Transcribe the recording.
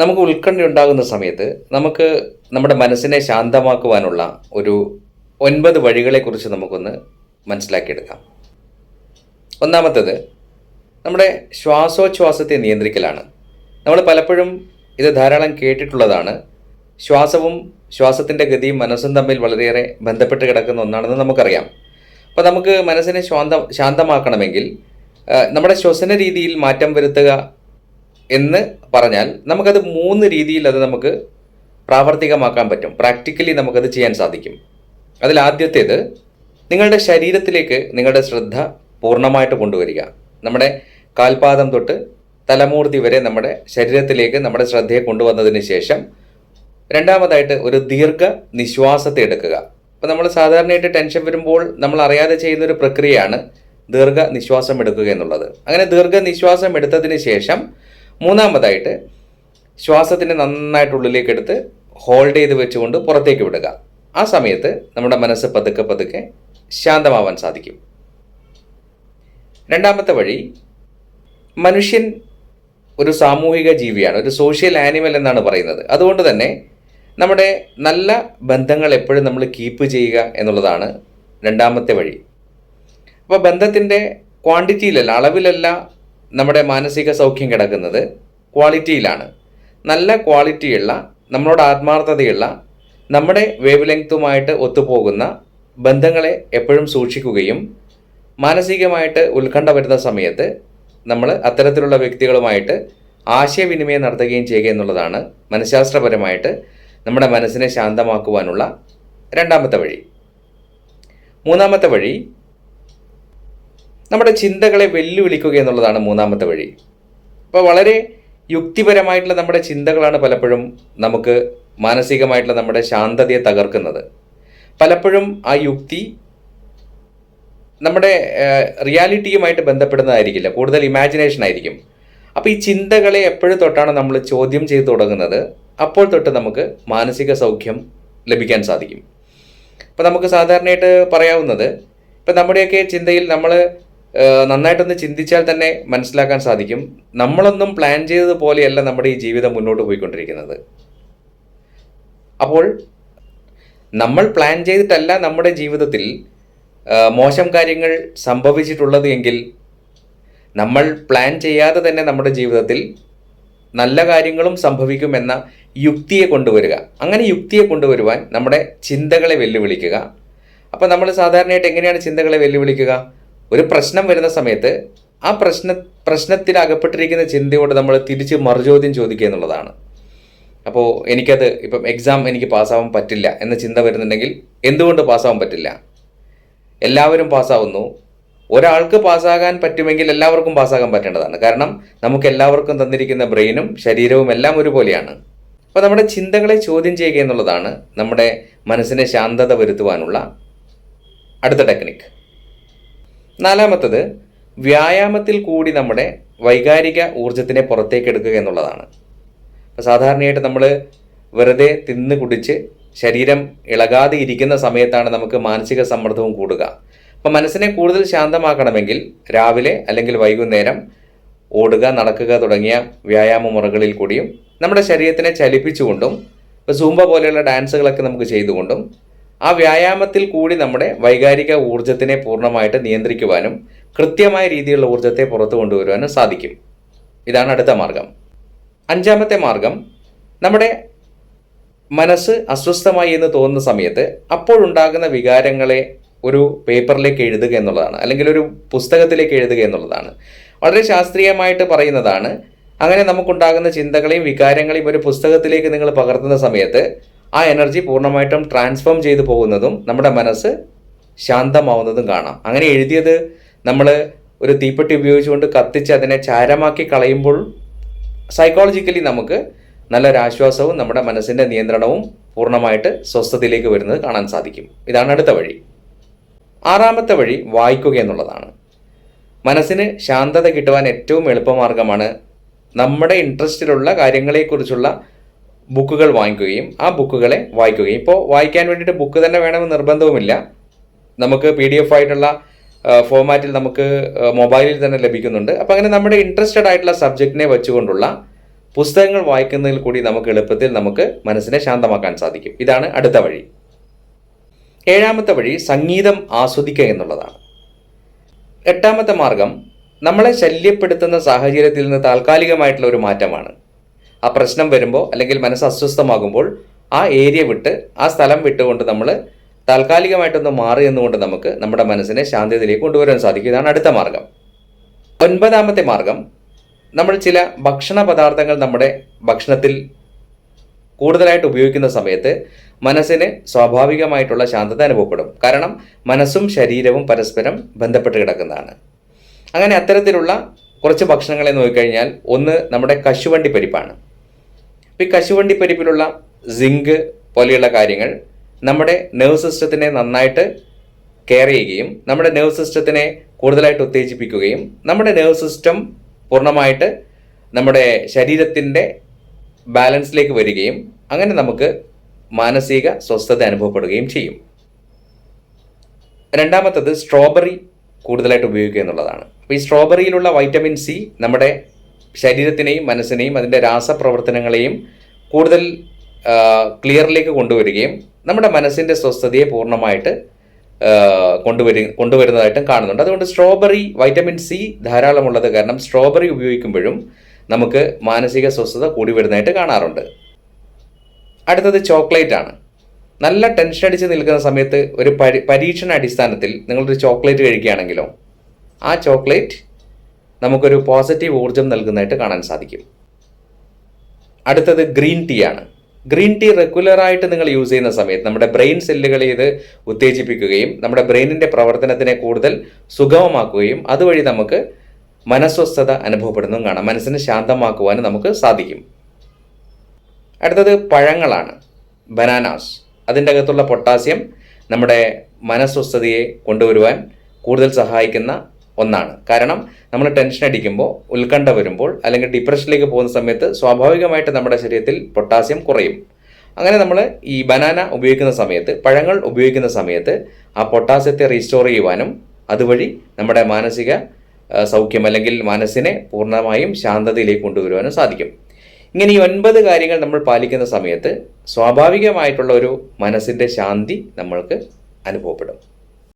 നമുക്ക് ഉത്കണ്ഠ ഉണ്ടാകുന്ന സമയത്ത് നമുക്ക് നമ്മുടെ മനസ്സിനെ ശാന്തമാക്കുവാനുള്ള ഒരു ഒൻപത് വഴികളെക്കുറിച്ച് നമുക്കൊന്ന് മനസ്സിലാക്കിയെടുക്കാം. ഒന്നാമത്തത് നമ്മുടെ ശ്വാസോച്ഛ്വാസത്തെ നിയന്ത്രിക്കലാണ്. നമ്മൾ പലപ്പോഴും ഇത് ധാരാളം കേട്ടിട്ടുള്ളതാണ്. ശ്വാസവും ശ്വാസത്തിന്റെ ഗതിയും മനസ്സും തമ്മിൽ വളരെയേറെ ബന്ധപ്പെട്ട് കിടക്കുന്ന ഒന്നാണെന്ന് നമുക്കറിയാം. അപ്പോൾ നമുക്ക് മനസ്സിനെ ശാന്ത ശാന്തമാക്കണമെങ്കിൽ നമ്മുടെ ശ്വസന രീതിയിൽ മാറ്റം വരുത്തുക എന്ന് പറഞ്ഞാൽ നമുക്കത് മൂന്ന് രീതിയിൽ അത് നമുക്ക് പ്രാവർത്തികമാക്കാൻ പറ്റും. പ്രാക്ടിക്കലി നമുക്കത് ചെയ്യാൻ സാധിക്കും. അതിൽ ആദ്യത്തേത് നിങ്ങളുടെ ശരീരത്തിലേക്ക് നിങ്ങളുടെ ശ്രദ്ധ പൂർണമായിട്ട് കൊണ്ടുവരിക. നമ്മുടെ കാൽപാദം തൊട്ട് തലമൂർത്തി വരെ നമ്മുടെ ശരീരത്തിലേക്ക് നമ്മുടെ ശ്രദ്ധയെ കൊണ്ടുവന്നതിന് ശേഷം രണ്ടാമതായിട്ട് ഒരു ദീർഘ നിശ്വാസത്തെ എടുക്കുക. അപ്പോൾ നമ്മൾ സാധാരണയായിട്ട് ടെൻഷൻ വരുമ്പോൾ നമ്മൾ അറിയാതെ ചെയ്യുന്ന ഒരു പ്രക്രിയയാണ് ദീർഘ നിശ്വാസം എടുക്കുക എന്നുള്ളത്. അങ്ങനെ ദീർഘ നിശ്വാസം എടുത്തതിന് ശേഷം മൂന്നാമതായിട്ട് ശ്വാസത്തിനെ നന്നായിട്ട് ഉള്ളിലേക്ക് എടുത്ത് ഹോൾഡ് ചെയ്ത് വെച്ചുകൊണ്ട് പുറത്തേക്ക് വിടുക. ആ സമയത്ത് നമ്മുടെ മനസ്സ് പതുക്കെ പതുക്കെ ശാന്തമാവാൻ സാധിക്കും. രണ്ടാമത്തെ വഴി മനുഷ്യൻ ഒരു സാമൂഹിക ജീവിയാണ് ഒരു സോഷ്യൽ ആനിമൽ എന്നാണ് പറയുന്നത്. അതുകൊണ്ട് തന്നെ നമ്മുടെ നല്ല ബന്ധങ്ങൾ എപ്പോഴും നമ്മൾ കീപ്പ് ചെയ്യുക എന്നുള്ളതാണ് രണ്ടാമത്തെ വഴി. അപ്പോൾ ബന്ധത്തിന്റെ ക്വാണ്ടിറ്റിയിലല്ല അളവിലല്ല നമ്മുടെ മാനസിക സൗഖ്യം കിടക്കുന്നത് ക്വാളിറ്റിയിലാണ്. നല്ല ക്വാളിറ്റിയുള്ള നമ്മളോട് ആത്മാർത്ഥതയുള്ള നമ്മുടെ വേവ് ലെങ്ത്തുമായിട്ട് ഒത്തുപോകുന്ന ബന്ധങ്ങളെ എപ്പോഴും സൂക്ഷിക്കുകയും മാനസികമായിട്ട് ഉത്കണ്ഠ വരുന്ന സമയത്ത് നമ്മൾ അത്തരത്തിലുള്ള വ്യക്തികളുമായിട്ട് ആശയവിനിമയം നടത്തുകയും ചെയ്യുക എന്നുള്ളതാണ് മനഃശാസ്ത്രപരമായിട്ട് നമ്മുടെ മനസ്സിനെ ശാന്തമാക്കുവാനുള്ള രണ്ടാമത്തെ വഴി. മൂന്നാമത്തെ വഴി നമ്മുടെ ചിന്തകളെ വെല്ലുവിളിക്കുക എന്നുള്ളതാണ് മൂന്നാമത്തെ വഴി. അപ്പോൾ വളരെ യുക്തിപരമായിട്ടുള്ള നമ്മുടെ ചിന്തകളാണ് പലപ്പോഴും നമുക്ക് മാനസികമായിട്ടുള്ള നമ്മുടെ ശാന്തതയെ തകർക്കുന്നത്. പലപ്പോഴും ആ യുക്തി നമ്മുടെ റിയാലിറ്റിയുമായിട്ട് ബന്ധപ്പെടുന്നതായിരിക്കില്ല. കൂടുതൽ ഇമാജിനേഷൻ ആയിരിക്കും. അപ്പോൾ ഈ ചിന്തകളെ എപ്പോഴും തൊട്ടാണ് നമ്മൾ ചോദ്യം ചെയ്തു തുടങ്ങുന്നത്. അപ്പോൾ തൊട്ട് നമുക്ക് മാനസിക സൗഖ്യം ലഭിക്കാൻ സാധിക്കും. അപ്പോൾ നമുക്ക് സാധാരണയായിട്ട് പറയാവുന്നത് ഇപ്പം നമ്മുടെയൊക്കെ ചിന്തയിൽ നമ്മൾ നന്നായിട്ടൊന്ന് ചിന്തിച്ചാൽ തന്നെ മനസ്സിലാക്കാൻ സാധിക്കും. നമ്മളൊന്നും പ്ലാൻ ചെയ്തതുപോലെയല്ല നമ്മുടെ ഈ ജീവിതം മുന്നോട്ട് പോയിക്കൊണ്ടിരിക്കുന്നത്. അപ്പോൾ നമ്മൾ പ്ലാൻ ചെയ്തിട്ടല്ല നമ്മുടെ ജീവിതത്തിൽ മോശം കാര്യങ്ങൾ സംഭവിച്ചിട്ടുള്ളത് എങ്കിൽ നമ്മൾ പ്ലാൻ ചെയ്യാതെ തന്നെ നമ്മുടെ ജീവിതത്തിൽ നല്ല കാര്യങ്ങളും സംഭവിക്കുമെന്ന യുക്തിയെ കൊണ്ടുവരിക. അങ്ങനെ യുക്തിയെ കൊണ്ടുവരുവാൻ നമ്മുടെ ചിന്തകളെ വെല്ലുവിളിക്കുക. അപ്പോൾ നമ്മൾ സാധാരണയായിട്ട് എങ്ങനെയാണ് ചിന്തകളെ വെല്ലുവിളിക്കുക? ഒരു പ്രശ്നം വരുന്ന സമയത്ത് ആ പ്രശ്ന പ്രശ്നത്തിൽ അകപ്പെട്ടിരിക്കുന്ന ചിന്തയോട് നമ്മൾ തിരിച്ച് മറുചോദ്യം ചോദിക്കുക എന്നുള്ളതാണ്. അപ്പോൾ എനിക്കത് ഇപ്പം എക്സാം എനിക്ക് പാസ്സാവാൻ പറ്റില്ല എന്ന ചിന്ത വരുന്നുണ്ടെങ്കിൽ എന്തുകൊണ്ട് പാസ്സാവാൻ പറ്റില്ല? എല്ലാവരും പാസ്സാവുന്നു. ഒരാൾക്ക് പാസ്സാകാൻ പറ്റുമെങ്കിൽ എല്ലാവർക്കും പാസ്സാകാൻ പറ്റേണ്ടതാണ്. കാരണം നമുക്ക് എല്ലാവർക്കും തന്നിരിക്കുന്ന ബ്രെയിനും ശരീരവും എല്ലാം ഒരുപോലെയാണ്. അപ്പോൾ നമ്മുടെ ചിന്തകളെ ചോദ്യം ചെയ്യുക എന്നുള്ളതാണ് നമ്മുടെ മനസ്സിനെ ശാന്തത വരുത്തുവാനുള്ള അടുത്ത ടെക്നിക്ക് നാലാമത്തത് വ്യായാമത്തിൽ കൂടി നമ്മുടെ വൈകാരിക ഊർജത്തിനെ പുറത്തേക്ക് എടുക്കുക എന്നുള്ളതാണ്. അപ്പോൾ സാധാരണയായിട്ട് നമ്മൾ വെറുതെ തിന്ന് കുടിച്ച് ശരീരം ഇളകാതെ ഇരിക്കുന്ന സമയത്താണ് നമുക്ക് മാനസിക സമ്മർദ്ദവും കൂടുക. അപ്പം മനസ്സിനെ കൂടുതൽ ശാന്തമാക്കണമെങ്കിൽ രാവിലെ അല്ലെങ്കിൽ വൈകുന്നേരം ഓടുക നടക്കുക തുടങ്ങിയ വ്യായാമ മുറകളിൽ കൂടിയും നമ്മുടെ ശരീരത്തിനെ ചലിപ്പിച്ചുകൊണ്ടും ഇപ്പോൾ സൂമ്പ പോലെയുള്ള ഡാൻസുകളൊക്കെ നമുക്ക് ചെയ്തുകൊണ്ടും ആ വ്യായാമത്തിൽ കൂടി നമ്മുടെ വൈകാരിക ഊർജത്തിനെ പൂർണമായിട്ട് നിയന്ത്രിക്കുവാനും കൃത്യമായ രീതിയിലുള്ള ഊർജത്തെ പുറത്തു കൊണ്ടുവരുവാനും സാധിക്കും. ഇതാണ് അടുത്ത മാർഗം. അഞ്ചാമത്തെ മാർഗം നമ്മുടെ മനസ്സ് അസ്വസ്ഥമായി എന്ന് തോന്നുന്ന സമയത്ത് അപ്പോഴുണ്ടാകുന്ന വികാരങ്ങളെ ഒരു പേപ്പറിലേക്ക് എഴുതുക എന്നുള്ളതാണ് അല്ലെങ്കിൽ ഒരു പുസ്തകത്തിലേക്ക് എഴുതുക എന്നുള്ളതാണ്. വളരെ ശാസ്ത്രീയമായിട്ട് പറയുന്നതാണ് അങ്ങനെ നമുക്കുണ്ടാകുന്ന ചിന്തകളെയും വികാരങ്ങളെയും ഒരു പുസ്തകത്തിലേക്ക് നിങ്ങൾ പകർത്തുന്ന സമയത്ത് ആ എനർജി പൂർണമായിട്ടും ട്രാൻസ്ഫോം ചെയ്തു പോകുന്നതും നമ്മുടെ മനസ്സ് ശാന്തമാവുന്നതും കാണാം. അങ്ങനെ എഴുതിയത് നമ്മൾ ഒരു തീപ്പെട്ടി ഉപയോഗിച്ചുകൊണ്ട് കത്തിച്ച് അതിനെ ചാരമാക്കി കളയുമ്പോൾ സൈക്കോളജിക്കലി നമുക്ക് നല്ലൊരാശ്വാസവും നമ്മുടെ മനസ്സിന്റെ നിയന്ത്രണവും പൂർണമായിട്ട് സ്വസ്ഥതയിലേക്ക് വരുന്നത് കാണാൻ സാധിക്കും. ഇതാണ് അടുത്ത വഴി. ആറാമത്തെ വഴി വായിക്കുക എന്നുള്ളതാണ്. മനസ്സിന് ശാന്തത കിട്ടുവാൻ ഏറ്റവും എളുപ്പമാർഗമാണ് നമ്മുടെ ഇൻട്രസ്റ്റിലുള്ള കാര്യങ്ങളെക്കുറിച്ചുള്ള ബുക്കുകൾ വാങ്ങിക്കുകയും ആ ബുക്കുകളെ വായിക്കുകയും. ഇപ്പോൾ വായിക്കാൻ വേണ്ടിയിട്ട് ബുക്ക് തന്നെ വേണമെന്ന് നിർബന്ധവുമില്ല. നമുക്ക് പി ഡി എഫ് ആയിട്ടുള്ള ഫോമാറ്റിൽ നമുക്ക് മൊബൈലിൽ തന്നെ ലഭിക്കുന്നുണ്ട്. അപ്പോൾ അങ്ങനെ നമ്മുടെ ഇൻട്രസ്റ്റഡ് ആയിട്ടുള്ള സബ്ജക്റ്റിനെ വെച്ചുകൊണ്ടുള്ള പുസ്തകങ്ങൾ വായിക്കുന്നതിൽ കൂടി നമുക്ക് എളുപ്പത്തിൽ നമുക്ക് മനസ്സിനെ ശാന്തമാക്കാൻ സാധിക്കും. ഇതാണ് അടുത്ത വഴി. ഏഴാമത്തെ വഴി സംഗീതം ആസ്വദിക്കുക എന്നുള്ളതാണ്. എട്ടാമത്തെ മാർഗം നമ്മളെ ശല്യപ്പെടുത്തുന്ന സാഹചര്യത്തിൽ നിന്ന് താൽക്കാലികമായിട്ടുള്ള ഒരു മാറ്റമാണ്. ആ പ്രശ്നം വരുമ്പോൾ അല്ലെങ്കിൽ മനസ്സ് അസ്വസ്ഥമാകുമ്പോൾ ആ ഏരിയ വിട്ട് ആ സ്ഥലം വിട്ടുകൊണ്ട് നമ്മൾ താൽക്കാലികമായിട്ടൊന്ന് മാറി എന്നുകൊണ്ട് നമുക്ക് നമ്മുടെ മനസ്സിനെ ശാന്തതയിലേക്ക് കൊണ്ടുവരാൻ സാധിക്കും. ഇതാണ് അടുത്ത മാർഗം. ഒൻപതാമത്തെ മാർഗം നമ്മൾ ചില ഭക്ഷണ പദാർത്ഥങ്ങൾ നമ്മുടെ ഭക്ഷണത്തിൽ കൂടുതലായിട്ട് ഉപയോഗിക്കുന്ന സമയത്ത് മനസ്സിന് സ്വാഭാവികമായിട്ടുള്ള ശാന്തത അനുഭവപ്പെടും. കാരണം മനസ്സും ശരീരവും പരസ്പരം ബന്ധപ്പെട്ട് കിടക്കുന്നതാണ്. അങ്ങനെ അത്തരത്തിലുള്ള കുറച്ച് ഭക്ഷണങ്ങളെ നോക്കിക്കഴിഞ്ഞാൽ ഒന്ന് നമ്മുടെ കശുവണ്ടി പരിപ്പാണ്. ഈ കശുവണ്ടി പരിപ്പിലുള്ള സിങ്ക് പോലെയുള്ള കാര്യങ്ങൾ നമ്മുടെ നെർവ് സിസ്റ്റത്തിനെ നന്നായിട്ട് കെയർ ചെയ്യുകയും നമ്മുടെ നെർവ് സിസ്റ്റത്തിനെ കൂടുതലായിട്ട് ഉത്തേജിപ്പിക്കുകയും നമ്മുടെ നെർവ് സിസ്റ്റം പൂർണമായിട്ട് നമ്മുടെ ശരീരത്തിന്റെ ബാലൻസിലേക്ക് വരികയും അങ്ങനെ നമുക്ക് മാനസിക സ്വസ്ഥത അനുഭവപ്പെടുകയും ചെയ്യും. രണ്ടാമത്തത് സ്ട്രോബെറി കൂടുതലായിട്ട് ഉപയോഗിക്കുക എന്നുള്ളതാണ്. അപ്പോൾ ഈ സ്ട്രോബെറിയിലുള്ള വൈറ്റമിൻ സി നമ്മുടെ ശരീരത്തിനെയും മനസ്സിനെയും അതിന്റെ രാസപ്രവർത്തനങ്ങളെയും കൂടുതൽ ക്ലിയറിലേക്ക് കൊണ്ടുവരികയും നമ്മുടെ മനസ്സിന്റെ സ്വസ്ഥതയെ പൂർണമായിട്ട് കൊണ്ടുവരി കൊണ്ടുവരുന്നതായിട്ടും കാണുന്നുണ്ട്. അതുകൊണ്ട് സ്ട്രോബെറി വൈറ്റമിൻ സി ധാരാളമുള്ളത് കാരണം സ്ട്രോബെറി ഉപയോഗിക്കുമ്പോഴും നമുക്ക് മാനസിക സ്വസ്ഥത കൂടി വരുന്നതായിട്ട് കാണാറുണ്ട്. അടുത്തത് ചോക്ലേറ്റ് ആണ്. നല്ല ടെൻഷൻ അടിച്ച് നിൽക്കുന്ന സമയത്ത് ഒരു പരീക്ഷണ അടിസ്ഥാനത്തിൽ നിങ്ങളൊരു ചോക്ലേറ്റ് കഴിക്കുകയാണെങ്കിലോ ആ ചോക്ലേറ്റ് നമുക്കൊരു പോസിറ്റീവ് ഊർജം നൽകുന്നതായിട്ട് കാണാൻ സാധിക്കും. അടുത്തത് ഗ്രീൻ ടീ ആണ്. ഗ്രീൻ ടീ റെഗുലറായിട്ട് നിങ്ങൾ യൂസ് ചെയ്യുന്ന സമയത്ത് നമ്മുടെ ബ്രെയിൻ സെല്ലുകളെ ഇത് ഉത്തേജിപ്പിക്കുകയും നമ്മുടെ ബ്രെയിനിന്റെ പ്രവർത്തനത്തിനെ കൂടുതൽ സുഗമമാക്കുകയും അതുവഴി നമുക്ക് മനസ്വസ്ഥത അനുഭവപ്പെടുന്നതും കാണാം. മനസ്സിനെ ശാന്തമാക്കുവാനും നമുക്ക് സാധിക്കും. അടുത്തത് പഴങ്ങളാണ്. ബനാനാസ് അതിന്റെ അകത്തുള്ള പൊട്ടാസ്യം നമ്മുടെ മനസ്വസ്ഥതയെ കൊണ്ടുവരുവാൻ കൂടുതൽ സഹായിക്കുന്ന ഒന്നാണ്. കാരണം നമ്മൾ ടെൻഷൻ അടിക്കുമ്പോൾ ഉത്കണ്ഠ വരുമ്പോൾ അല്ലെങ്കിൽ ഡിപ്രഷനിലേക്ക് പോകുന്ന സമയത്ത് സ്വാഭാവികമായിട്ട് നമ്മുടെ ശരീരത്തിൽ പൊട്ടാസ്യം കുറയും. അങ്ങനെ നമ്മൾ ഈ ബനാന ഉപയോഗിക്കുന്ന സമയത്ത് പഴങ്ങൾ ഉപയോഗിക്കുന്ന സമയത്ത് ആ പൊട്ടാസ്യത്തെ റീസ്റ്റോർ ചെയ്യുവാനും അതുവഴി നമ്മുടെ മാനസിക സൗഖ്യം അല്ലെങ്കിൽ മനസ്സിനെ പൂർണമായും ശാന്തതയിലേക്ക് കൊണ്ടുവരുവാനും സാധിക്കും. ഇങ്ങനെ ഈ ഒൻപത് കാര്യങ്ങൾ നമ്മൾ പാലിക്കുന്ന സമയത്ത് സ്വാഭാവികമായിട്ടുള്ള ഒരു മനസ്സിന്റെ ശാന്തി നമ്മൾക്ക് അനുഭവപ്പെടും.